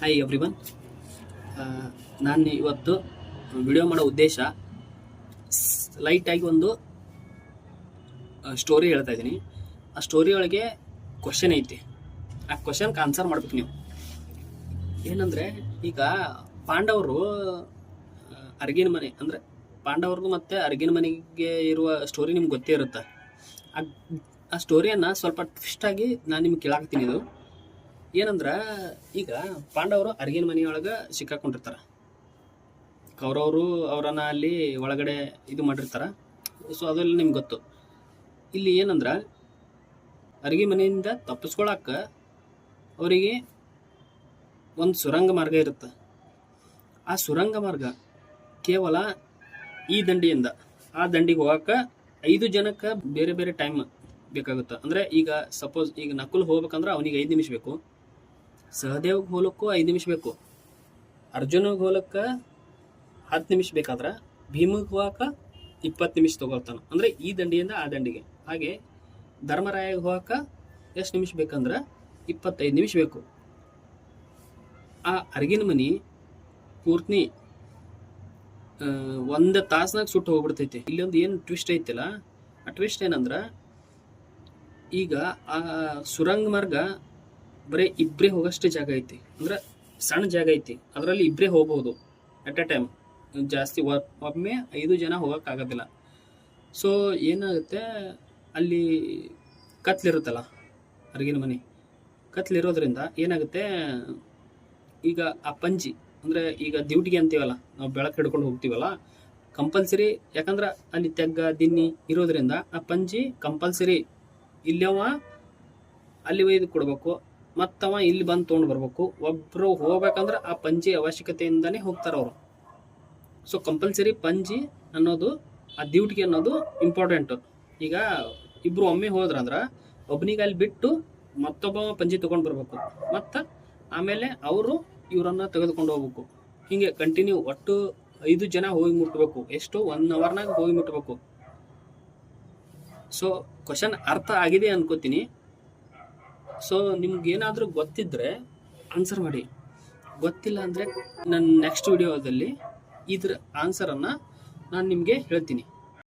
Hi everyone ನಾನು ಇವತ್ತು video ಮಾಡೋ ಉದ್ದೇಶ ಲೈಟಾಗಿ ಒಂದು ಸ್ಟೋರಿ ಹೇಳ್ತಾ ಇದ್ದೀನಿ. ಆ ಸ್ಟೋರಿ ಒಳಗೆ ಕ್ವಶನ್ ಐತಿ. ಆ ಕ್ವಶನ್ಗೆ ಆನ್ಸರ್ ಮಾಡ್ಬೇಕು ನೀವು. ಏನಂದರೆ, ಈಗ ಪಾಂಡವರು ಅರ್ಗಿನ ಮನೆ, ಅಂದರೆ ಪಾಂಡವ್ರಿಗೂ ಮತ್ತು ಅರ್ಗಿನ ಮನೆಗೆ ಇರುವ ಸ್ಟೋರಿ ನಿಮ್ಗೆ ಗೊತ್ತೇ ಇರುತ್ತೆ? ಆ ಸ್ಟೋರಿಯನ್ನು ಸ್ವಲ್ಪ ಟ್ವಿಸ್ಟಾಗಿ ನಾನು ನಿಮ್ಗೆ ಕೇಳಾಕ್ತೀನಿ ಇದು. ಏನಂದ್ರೆ, ಈಗ ಪಾಂಡವರು ಅರ್ಗಿನ ಮನೆಯೊಳಗ ಸಿಕ್ಕಾಕೊಂಡಿರ್ತಾರ. ಕೌರವರು ಅವರನ್ನ ಅಲ್ಲಿ ಒಳಗಡೆ ಇದು ಮಾಡಿರ್ತಾರ. ಸೊ ಅದೆಲ್ಲ ನಿಮ್ಗೆ ಗೊತ್ತು. ಇಲ್ಲಿ ಏನಂದ್ರೆ, ಅರ್ಗಿ ಮನೆಯಿಂದ ತಪ್ಪಿಸ್ಕೊಳಕ್ಕೆ ಅವರಿಗೆ ಒಂದು ಸುರಂಗ ಮಾರ್ಗ ಇರುತ್ತೆ. ಆ ಸುರಂಗ ಮಾರ್ಗ ಕೇವಲ ಈ ದಂಡಿಯಿಂದ, ಆ ದಂಡಿಗೆ ಹೋಗಕ್ಕೆ ಐದು ಜನಕ್ಕೆ ಬೇರೆ ಬೇರೆ ಟೈಮ್ ಬೇಕಾಗುತ್ತೆ. ಅಂದರೆ ಈಗ ಸಪೋಸ್ ಈಗ ನಕುಲ್ ಹೋಗ್ಬೇಕಂದ್ರೆ ಅವನಿಗೆ ಐದು ನಿಮಿಷ ಬೇಕು. ಸಹದೇವ್ಗೆ ಹೋಲಕ್ಕೂ ಐದು ನಿಮಿಷ ಬೇಕು. ಅರ್ಜುನ ಹೋಲಕ್ಕೆ ಹತ್ತು ನಿಮಿಷ ಬೇಕಾದ್ರೆ ಭೀಮಕ್ಕೆ ಹೋಗಕ್ಕೆ ಇಪ್ಪತ್ತು ನಿಮಿಷ ತಗೊಳ್ತಾನೆ. ಅಂದರೆ ಈ ದಂಡಿಯಿಂದ ಆ ದಂಡಿಗೆ. ಹಾಗೆ ಧರ್ಮರಾಯಗೆ ಹೋಗಕ್ಕೆ ಎಷ್ಟು ನಿಮಿಷ ಬೇಕಂದ್ರೆ ಇಪ್ಪತ್ತೈದು ನಿಮಿಷ ಬೇಕು. ಆ ಅರ್ಗಿನ ಮನಿ ಪೂರ್ತಿ ಒಂದು ತಾಸ್ನಾಗ ಸುಟ್ಟು ಹೋಗ್ಬಿಡ್ತೈತಿ. ಇಲ್ಲೊಂದು ಏನು ಟ್ವಿಸ್ಟ್ ಐತಿಲ್ಲ, ಆ ಟ್ವಿಸ್ಟ್ ಏನಂದ್ರೆ ಈಗ ಆ ಸುರಂಗ ಮಾರ್ಗ ಬರೀ ಇಬ್ಬರೇ ಹೋಗೋಷ್ಟು ಜಾಗ ಐತಿ. ಅಂದ್ರೆ ಸಣ್ಣ ಜಾಗ ಐತಿ. ಅದರಲ್ಲಿ ಇಬ್ಬರೇ ಹೋಗ್ಬೋದು ಅಟ್ ಎ ಟೈಮ್ ಜಾಸ್ತಿ ಒಮ್ಮೆ ಐದು ಜನ ಹೋಗೋಕ್ಕಾಗೋದಿಲ್ಲ ಸೊ ಏನಾಗುತ್ತೆ? ಅಲ್ಲಿ ಕತ್ಲಿರುತ್ತಲ್ಲ ಅರ್ಗಿನ ಮನೆ. ಕತ್ಲಿರೋದ್ರಿಂದ ಏನಾಗುತ್ತೆ? ಈಗ ಆ ಪಂಜಿ, ಅಂದರೆ ಈಗ ಡ್ಯೂಟಿಗೆ ಅಂತೀವಲ್ಲ, ನಾವು ಬೆಳಕು ಹಿಡ್ಕೊಂಡು ಹೋಗ್ತೀವಲ್ಲ, ಕಂಪಲ್ಸರಿ, ಯಾಕಂದ್ರೆ ಅಲ್ಲಿ ತೆಗ್ಗ, ದಿನ್ನಿ ಇರೋದ್ರಿಂದ ಆ ಪಂಜಿ ಕಂಪಲ್ಸರಿ ಇಲ್ಲವ ಅಲ್ಲಿ ಒಯ್ದು ಕೊಡ್ಬೇಕು. ಮತ್ತವ ಇಲ್ಲಿ ಬಂದು ತೊಗೊಂಡು ಬರಬೇಕು. ಒಬ್ರು ಹೋಗ್ಬೇಕಂದ್ರೆ ಆ ಪಂಜಿ ಅವಶ್ಯಕತೆಯಿಂದನೇ ಹೋಗ್ತಾರೆ ಅವರು. ಸೊ ಕಂಪಲ್ಸರಿ ಪಂಜಿ ಅನ್ನೋದು, ಆ ಡ್ಯೂಟಿಗೆ ಅನ್ನೋದು ಇಂಪಾರ್ಟೆಂಟ್ ಈಗ ಇಬ್ರು ಒಮ್ಮೆ ಹೋದ್ರಂದ್ರೆ ಒಬ್ಬನಿಗೆ ಅಲ್ಲಿ ಬಿಟ್ಟು ಮತ್ತೊಬ್ಬ ಪಂಜಿ ತಗೊಂಡು ಬರ್ಬೇಕು. ಮತ್ತು ಆಮೇಲೆ ಅವರು ಇವರನ್ನ ತೆಗೆದುಕೊಂಡು ಹೋಗ್ಬೇಕು. ಹಿಂಗೆ ಕಂಟಿನ್ಯೂ ಒಟ್ಟು ಐದು ಜನ ಹೋಗಿ ಮುಟ್ಬೇಕು. ಎಷ್ಟು ಒನ್ ಅವರ್ನಾಗ ಹೋಗಿ ಮುಟ್ಬೇಕು. ಸೊ ಕ್ವಶನ್ ಅರ್ಥ ಆಗಿದೆ ಅನ್ಕೋತೀನಿ. ಸೊ ನಿಮ್ಗೇನಾದರೂ ಗೊತ್ತಿದ್ದರೆ ಆನ್ಸರ್ ಮಾಡಿ. ಗೊತ್ತಿಲ್ಲ ಅಂದರೆ ನನ್ನ ನೆಕ್ಸ್ಟ್ ವಿಡಿಯೋದಲ್ಲಿ ಇದ್ರ ಆನ್ಸರನ್ನು ನಾನು ನಿಮಗೆ ಹೇಳ್ತೀನಿ.